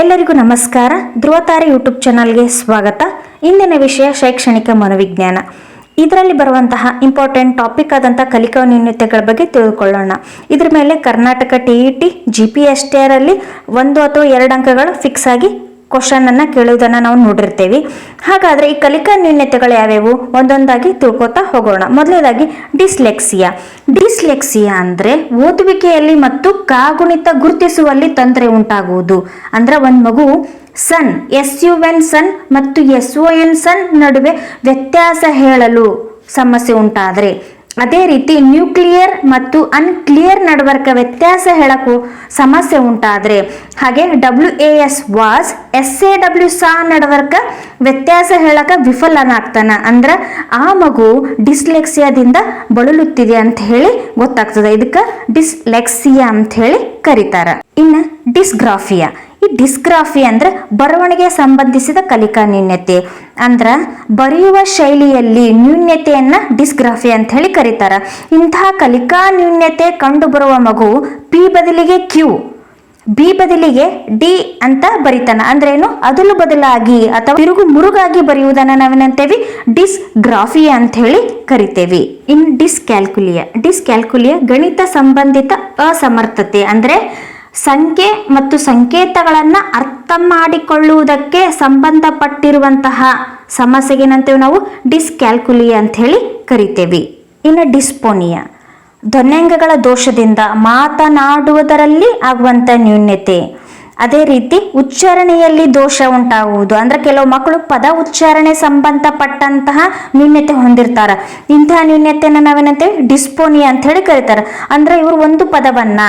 ಎಲ್ಲರಿಗೂ ನಮಸ್ಕಾರ. ಧ್ರುವತಾರೆ ಯೂಟ್ಯೂಬ್ ಚಾನಲ್ಗೆ ಸ್ವಾಗತ. ಇಂದಿನ ವಿಷಯ ಶೈಕ್ಷಣಿಕ ಮನೋವಿಜ್ಞಾನ. ಇದರಲ್ಲಿ ಬರುವಂತಹ ಇಂಪಾರ್ಟೆಂಟ್ ಟಾಪಿಕ್ ಆದಂಥ ಕಲಿಕಾ ನ್ಯೂನ್ಯತೆಗಳ ಬಗ್ಗೆ ತಿಳಿದುಕೊಳ್ಳೋಣ ಇದ್ರ ಮೇಲೆ Karnataka T E T G P S T ಆರಲ್ಲಿ ಒಂದು ಅಥವಾ ಎರಡು ಅಂಕಗಳು ಫಿಕ್ಸ್ ಆಗಿ ಕ್ವಶನ್ ಅನ್ನ ಕೇಳುವುದನ್ನು ನಾವು ನೋಡಿರ್ತೇವೆ. ಹಾಗಾದ್ರೆ ಈ ಕಲಿಕಾ ನ್ಯೂನ್ಯತೆಗಳು ಯಾವ್ಯಾವು? ಒಂದೊಂದಾಗಿ ತಿಳ್ಕೊತಾ ಹೋಗೋಣ. ಮೊದಲನೇದಾಗಿ ಡಿಸ್ಲೆಕ್ಸಿಯಾ. ಡಿಸ್ಲೆಕ್ಸಿಯಾ ಅಂದ್ರೆ ಓದುವಿಕೆಯಲ್ಲಿ ಮತ್ತು ಕಾಗುಣಿತ ಗುರುತಿಸುವಲ್ಲಿ ತೊಂದರೆ ಉಂಟಾಗುವುದು. ಅಂದ್ರೆ ಒಂದು ಮಗು son, S U N sun ಮತ್ತು ಎಸ್ ಒ ಎನ್ ಸನ್ ನಡುವೆ ವ್ಯತ್ಯಾಸ ಹೇಳಲು ಸಮಸ್ಯೆ ಉಂಟಾದರೆ ಅದೇ ರೀತಿ ನ್ಯೂಕ್ಲಿಯರ್ ಮತ್ತು ಅನ್ಕ್ಲಿಯರ್ ನಡವರ್ಕ ವ್ಯತ್ಯಾಸ ಹೇಳಕ್ಕೂ ಸಮಸ್ಯೆ ಉಂಟಾದರೆ, ಹಾಗೆ W A S was S A W saw ನಡವರ್ಕ ವ್ಯತ್ಯಾಸ ಹೇಳಕ ವಿಫಲನಾಗ್ತಾನ. ಅಂದ್ರೆ ಆ ಮಗು ಡಿಸ್ಲೆಕ್ಸಿಯಾದಿಂದ ಬಳಲುತ್ತಿದೆ ಅಂತ ಹೇಳಿ ಗೊತ್ತಾಗ್ತದೆ. ಇದಕ್ಕೆ ಡಿಸ್ಲೆಕ್ಸಿಯಾ ಅಂತ ಹೇಳಿ ಕರೀತಾರ. ಇನ್ನು ಡಿಸ್ಗ್ರಾಫಿಯಾ. ಈ ಡಿಸ್ಗ್ರಾಫಿ ಅಂದ್ರೆ ಬರವಣಿಗೆ ಸಂಬಂಧಿಸಿದ ಕಲಿಕಾ ನ್ಯೂನ್ಯತೆ ಅಂದ್ರ ಬರೆಯುವ ಶೈಲಿಯಲ್ಲಿ ನ್ಯೂನ್ಯತೆಯನ್ನ ಡಿಸ್ಗ್ರಾಫಿ ಅಂತ ಹೇಳಿ ಕರೀತಾರ. ಇಂತಹ ಕಲಿಕಾ ನ್ಯೂನ್ಯತೆ ಕಂಡು ಬರುವ ಮಗು ಪಿ ಬದಲಿಗೆ ಕ್ಯೂ, ಬಿ ಬದಲಿಗೆ ಡಿ ಅಂತ ಬರಿತಾನ. ಅಂದ್ರೆ ಏನು? ಅದಲು ಬದಲಾಗಿ ಅಥವಾ ತಿರುಗು ಮುರುಗಾಗಿ ಬರೆಯುವುದನ್ನ ನಾವೇನಂತೇವಿ? ಡಿಸ್ಗ್ರಾಫಿ ಅಂತ ಹೇಳಿ ಕರಿತೇವಿ. ಇನ್ ಡಿಸ್ಕ್ಯಾಲ್ಕುಲಿಯ ಡಿಸ್ಕ್ಯಾಲ್ಕುಲಿಯ ಗಣಿತ ಸಂಬಂಧಿತ ಅಸಮರ್ಥತೆ. ಅಂದ್ರೆ ಸಂಖ್ಯೆ ಮತ್ತು ಸಂಕೇತಗಳನ್ನು ಅರ್ಥ ಮಾಡಿಕೊಳ್ಳುವುದಕ್ಕೆ ಸಂಬಂಧಪಟ್ಟಿರುವಂತಹ ಸಮಸ್ಯೆಗೆ ಏನಂತೇವೆ ನಾವು ಡಿಸ್ಕ್ಯಾಲ್ಕುಲಿಯಾ ಅಂತ ಹೇಳಿ ಕರಿತೇವೆ. ಇನ್ನು ಡಿಸ್ಪೋನಿಯಾ. ಧ್ವನ್ಯಂಗಗಳ ದೋಷದಿಂದ ಮಾತನಾಡುವುದರಲ್ಲಿ ಆಗುವಂಥ ನ್ಯೂನ್ಯತೆ. ಅದೇ ರೀತಿ ಉಚ್ಚಾರಣೆಯಲ್ಲಿ ದೋಷ ಉಂಟಾಗುವುದು. ಅಂದ್ರೆ ಕೆಲವು ಮಕ್ಕಳು ಪದ ಉಚ್ಚಾರಣೆ ಸಂಬಂಧಪಟ್ಟಂತಹ ನ್ಯೂನ್ಯತೆ ಹೊಂದಿರ್ತಾರ. ಇಂತಹ ನ್ಯೂನ್ಯತೆಯನ್ನು ನಾವೇನಂತೇವೆ ಡಿಸ್ಪೋನಿಯಾ ಅಂತ ಹೇಳಿ ಕರೀತಾರೆ. ಅಂದ್ರೆ ಇವರು ಒಂದು ಪದವನ್ನ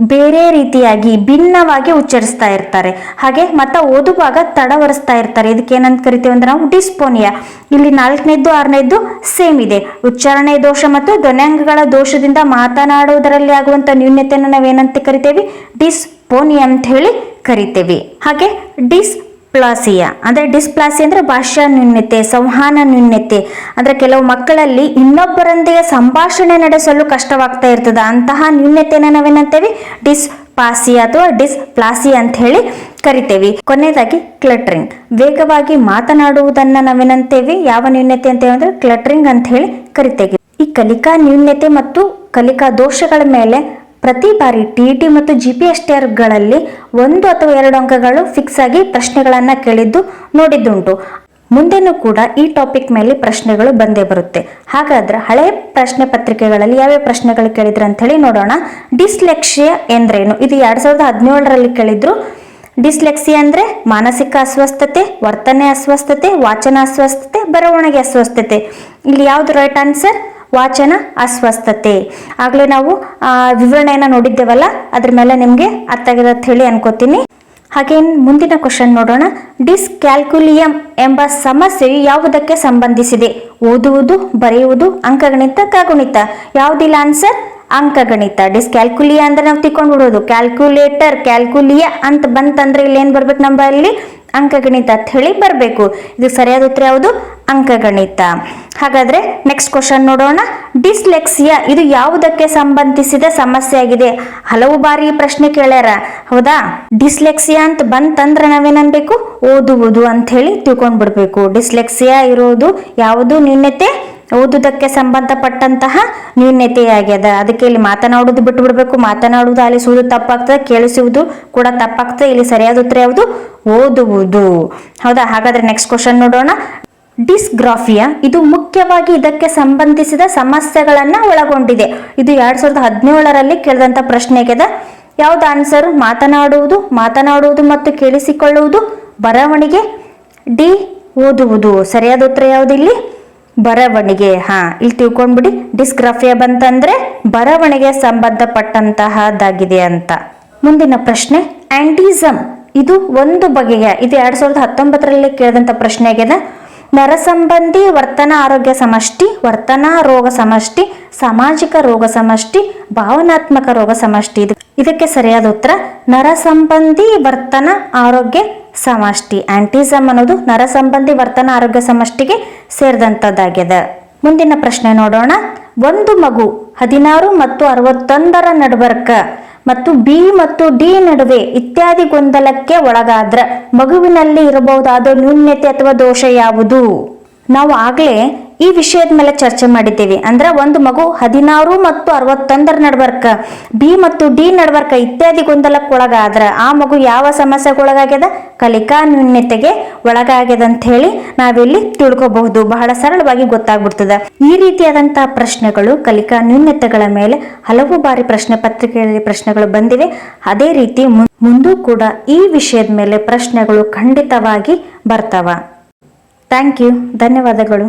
ಬೇರೆ ರೀತಿಯಾಗಿ ಭಿನ್ನವಾಗಿ ಉಚ್ಚರಿಸ್ತಾ ಇರ್ತಾರೆ. ಹಾಗೆ ಮತ್ತ ಓದುವಾಗ ತಡವರಿಸ್ತಾ ಇರ್ತಾರೆ. ಇದಕ್ಕೆ ಏನಂತ ಕರಿತೀವಿ ಅಂದ್ರೆ ನಾವು ಡಿಸ್ಪೋನಿಯಾ. ಇಲ್ಲಿ ನಾಲ್ಕನೇದ್ದು, ಆರನೇದ್ದು ಸೇಮ್ ಇದೆ. ಉಚ್ಚಾರಣೆ ದೋಷ ಮತ್ತು ಧ್ವನ್ಯಾಂಗಗಳ ದೋಷದಿಂದ ಮಾತನಾಡುವುದರಲ್ಲಿ ಆಗುವಂತ ನ್ಯೂನ್ಯತೆಯನ್ನು ನಾವೇನಂತ ಕರಿತೇವೆ? ಡಿಸ್ಪೋನಿಯಾ ಅಂತ ಹೇಳಿ ಕರಿತೇವೆ. ಹಾಗೆ ಡಿಸ್ ಪ್ಲಾಸಿಯಾ ಅಂದ್ರೆ ಡಿಸ್ಪ್ಲಾಸಿ ಅಂದ್ರೆ ಭಾಷಾ ನ್ಯೂನ್ಯತೆ ಸಂವಹನ ನ್ಯೂನ್ಯತೆ ಅಂದ್ರೆ ಕೆಲವು ಮಕ್ಕಳಲ್ಲಿ ಇನ್ನೊಬ್ಬರೊಂದಿಗೆ ಸಂಭಾಷಣೆ ನಡೆಸಲು ಕಷ್ಟವಾಗ್ತಾ ಇರ್ತದೆ. ಅಂತಹ ನ್ಯೂನ್ಯತೆನ ನಾವೇನಂತೇವೆ? ಡಿಸ್ಪಾಸಿಯಾ ಅಥವಾ ಡಿಸ್ ಪ್ಲಾಸಿಯಾ ಅಂತ ಹೇಳಿ ಕರಿತೇವೆ. ಕೊನೆಯದಾಗಿ ಕ್ಲಟ್ರಿಂಗ್. ವೇಗವಾಗಿ ಮಾತನಾಡುವುದನ್ನ ನಾವೇನಂತೇವೆ? ಯಾವ ನ್ಯೂನ್ಯತೆ ಅಂತೇವೆ ಅಂದ್ರೆ ಕ್ಲಟ್ರಿಂಗ್ ಅಂತ ಹೇಳಿ ಕರಿತೇವೆ. ಈ ಕಲಿಕಾ ನ್ಯೂನ್ಯತೆ ಮತ್ತು ಕಲಿಕಾ ದೋಷಗಳ ಮೇಲೆ ಪ್ರತಿ ಬಾರಿ ಟಿ ಟಿ ಮತ್ತು ಜಿ ಪಿ ಎಸ್ಗಳಲ್ಲಿ ಒಂದು ಅಥವಾ ಎರಡು ಅಂಕಗಳು ಫಿಕ್ಸ್ ಆಗಿ ಪ್ರಶ್ನೆಗಳನ್ನು ಕೇಳಿದ್ದು ನೋಡಿದ್ದುಂಟು. ಮುಂದೆನೂ ಕೂಡ ಈ ಟಾಪಿಕ್ ಮೇಲೆ ಪ್ರಶ್ನೆಗಳು ಬಂದೇ ಬರುತ್ತೆ. ಹಾಗಾದ್ರೆ ಹಳೆ ಪ್ರಶ್ನೆ ಪತ್ರಿಕೆಗಳಲ್ಲಿ ಯಾವ್ಯಾವ ಪ್ರಶ್ನೆಗಳು ಕೇಳಿದ್ರು ಅಂತ ಹೇಳಿ ನೋಡೋಣ. ಡಿಸ್ಲೆಕ್ಸಿಯಾ ಎಂದ್ರೇನು? ಇದು ಎರಡ್ ಸಾವಿರದ ಹದಿನೇಳರಲ್ಲಿ ಕೇಳಿದ್ರು. ಡಿಸ್ಲೆಕ್ಸಿ ಅಂದ್ರೆ ಮಾನಸಿಕ ಅಸ್ವಸ್ಥತೆ, ವರ್ತನೆ ಅಸ್ವಸ್ಥತೆ, ವಾಚನ ಅಸ್ವಸ್ಥತೆ, ಬರವಣಿಗೆ ಅಸ್ವಸ್ಥತೆ. ಇಲ್ಲಿ ಯಾವ್ದು ರೈಟ್ ಆನ್ಸರ್ ವಾಚನ ಅಸ್ವಸ್ಥತೆ. ಆಗ್ಲೇ ನಾವು ವಿವರಣೆಯನ್ನ ನೋಡಿದ್ದೇವಲ್ಲ, ಅದ್ರ ಮೇಲೆ ನಿಮ್ಗೆ ಅರ್ಥ ಆಗಿದೆ ಅಂತ ಹೇಳಿ ಅನ್ಕೋತೀನಿ. ಹಾಗೇನ್ ಮುಂದಿನ ಕ್ವಶನ್ ನೋಡೋಣ. ಡಿಸ್ಕ್ಯಾಲ್ಕುಲಿಯಂ ಎಂಬ ಸಮಸ್ಯೆಯು ಯಾವುದಕ್ಕೆ ಸಂಬಂಧಿಸಿದೆ? ಓದುವುದು, ಬರೆಯುವುದು, ಅಂಕಗಣಿತ, ಕಾಗುಣಿತ. ಯಾವುದಿಲ್ಲ ಆನ್ಸರ್ ಅಂಕಗಣಿತ. ಡಿಸ್ಕ್ಯಾಲ್ಕುಲಿಯಾ ಅಂದ್ರೆ ನಾವು ತಿಕ್ಕೊಂಡ್ಬಿಡೋದು ಕ್ಯಾಲ್ಕುಲೇಟರ್ ಕ್ಯಾಲ್ಕುಲಿಯಾ ಅಂತ ಬಂತಂದ್ರೆ ಇಲ್ಲಿ ಏನ್ ಬರ್ಬೇಕು ನಮ್ಮಲ್ಲಿ ಅಂಕಗಣಿತ ಅಂತ ಹೇಳಿ ಬರಬೇಕು. ಇದು ಸರಿಯಾದ ಉತ್ತರ ಯಾವುದು? ಅಂಕಗಣಿತ. ಹಾಗಾದ್ರೆ ನೆಕ್ಸ್ಟ್ ಕ್ವಶನ್ ನೋಡೋಣ. ಡಿಸ್ಲೆಕ್ಸಿಯಾ ಇದು ಯಾವುದಕ್ಕೆ ಸಂಬಂಧಿಸಿದ ಸಮಸ್ಯೆ ಆಗಿದೆ ಹಲವು ಬಾರಿ ಪ್ರಶ್ನೆ ಕೇಳ್ಯಾರ. ಹೌದಾ? ಡಿಸ್ಲೆಕ್ಸಿಯಾ ಅಂತ ಬಂತಂದ್ರೆ ನಾವೇನನ್ಬೇಕು? ಓದುವುದು ಅಂತ ಹೇಳಿ ತಿಳ್ಕೊಂಡ್ಬಿಡ್ಬೇಕು. ಡಿಸ್ಲೆಕ್ಸಿಯಾ ಇರೋದು ಯಾವುದು? ನ್ಯೂನ್ಯತೆ ಓದುವುದಕ್ಕೆ ಸಂಬಂಧಪಟ್ಟಂತಹ ನ್ಯೂನ್ಯತೆಯಾಗ್ಯದ ಅದಕ್ಕೆ ಇಲ್ಲಿ ಮಾತನಾಡುವುದು ಬಿಟ್ಟು ಬಿಡಬೇಕು. ಮಾತನಾಡುವುದು ಆಲಿಸುವುದು ತಪ್ಪಾಗ್ತದೆ, ಕೇಳಿಸುವುದು ಕೂಡ ತಪ್ಪಾಗ್ತದೆ. ಇಲ್ಲಿ ಸರಿಯಾದ ಉತ್ತರ ಯಾವುದು? ಓದುವುದು. ಹೌದಾ? ಹಾಗಾದ್ರೆ ನೆಕ್ಸ್ಟ್ ಕ್ವಶನ್ ನೋಡೋಣ. ಡಿಸ್ಗ್ರಾಫಿಯಾ, ಇದು ಮುಖ್ಯವಾಗಿ ಇದಕ್ಕೆ ಸಂಬಂಧಿಸಿದ ಸಮಸ್ಯೆಗಳನ್ನ ಒಳಗೊಂಡಿದೆ. ಇದು ಎರಡ್ ಸಾವಿರದ ಹದಿನೇಳರಲ್ಲಿ ಕೇಳಿದಂತ ಪ್ರಶ್ನೆಗೆದ ಯಾವ್ದು ಆನ್ಸರ್ ಮಾತನಾಡುವುದು ಮಾತನಾಡುವುದು ಮತ್ತು ಕೇಳಿಸಿಕೊಳ್ಳುವುದು, ಬರವಣಿಗೆ, ಡಿ, ಓದುವುದು. ಸರಿಯಾದ ಉತ್ತರ ಯಾವ್ದು ಇಲ್ಲಿ? ಬರವಣಿಗೆ, ಹಾ, ಇಲ್ಲಿ ತಿಳ್ಕೊಂಡ್ಬಿಡಿ. ಡಿಸ್ಗ್ರಾಫಿಯಾ ಬಂತಂದ್ರೆ ಬರವಣಿಗೆ ಸಂಬಂಧಪಟ್ಟಂತಹದ್ದಾಗಿದೆ ಅಂತ. ಮುಂದಿನ ಪ್ರಶ್ನೆ ಆಂಟಿಸಮ್ ಇದು ಒಂದು ಬಗೆಯ, ಇದು ಎರಡ್ ಸಾವಿರದ ಹತ್ತೊಂಬತ್ತರಲ್ಲಿ ಕೇಳಿದಂತ ಪ್ರಶ್ನೆ ಆಗ್ಯದ ನರ ಸಂಬಂಧಿ ವರ್ತನಾ ಆರೋಗ್ಯ ಸಮಷ್ಟಿ, ವರ್ತನಾ ರೋಗ ಸಮಷ್ಟಿ, ಸಾಮಾಜಿಕ ರೋಗ ಸಮಷ್ಟಿ, ಭಾವನಾತ್ಮಕ ರೋಗ ಸಮಷ್ಟಿ. ಇದು ಇದಕ್ಕೆ ಸರಿಯಾದ ಉತ್ತರ ನರ ಸಂಬಂಧಿ ವರ್ತನ, ಆರೋಗ್ಯ ಸಮಷ್ಟಿ. ಆಂಟಿಸಮ್ ಅನ್ನೋದು ನರ ಸಂಬಂಧಿ ವರ್ತನ ಆರೋಗ್ಯ ಸಮಷ್ಟಿಗೆ ಸೇರಿದಂಥದ್ದಾಗಿದೆ ಮುಂದಿನ ಪ್ರಶ್ನೆ ನೋಡೋಣ. ಒಂದು ಮಗು ಹದಿನಾರು ಮತ್ತು ಅರವತ್ತೊಂದರ ನಡುವರ್ಕ ಮತ್ತು ಬಿ ಮತ್ತು ಡಿ ನಡುವೆ ಇತ್ಯಾದಿ ಗೊಂದಲಕ್ಕೆ ಒಳಗಾದ್ರ ಮಗುವಿನಲ್ಲಿ ಇರಬಹುದಾದ ನ್ಯೂನ್ಯತೆ ಅಥವಾ ದೋಷ ಯಾವುದು? ನಾವು ಆಗಲೇ ಈ ವಿಷಯದ ಮೇಲೆ ಚರ್ಚೆ ಮಾಡಿದ್ದೇವೆ. ಅಂದ್ರೆ ಒಂದು ಮಗು ಹದಿನಾರು ಮತ್ತು ಅರವತ್ತೊಂದರ ನಡವರ್ಕ ಬಿ ಮತ್ತು ಡಿ ನಡವರ್ಕ ಇತ್ಯಾದಿ ಗೊಂದಲಕ್ಕೊಳಗಾದ್ರೆ ಆ ಮಗು ಯಾವ ಸಮಸ್ಯೆಗೊಳಗಾಗ್ಯದ? ಕಲಿಕಾ ನ್ಯೂನ್ಯತೆಗೆ ಒಳಗಾಗ್ಯದ ಅಂತ ಹೇಳಿ ನಾವಿಲ್ಲಿ ತಿಳ್ಕೊಬಹುದು. ಬಹಳ ಸರಳವಾಗಿ ಗೊತ್ತಾಗ್ಬಿಡ್ತದ. ಈ ರೀತಿಯಾದಂತಹ ಪ್ರಶ್ನೆಗಳು ಕಲಿಕಾ ನ್ಯೂನ್ಯತೆಗಳ ಮೇಲೆ ಹಲವು ಬಾರಿ ಪ್ರಶ್ನೆ ಪತ್ರಿಕೆಯಲ್ಲಿ ಪ್ರಶ್ನೆಗಳು ಬಂದಿವೆ. ಅದೇ ರೀತಿ ಮುಂದೂ ಕೂಡ ಈ ವಿಷಯದ ಮೇಲೆ ಪ್ರಶ್ನೆಗಳು ಖಂಡಿತವಾಗಿ ಬರ್ತಾವ. Thank you. ಧನ್ಯವಾದಗಳು.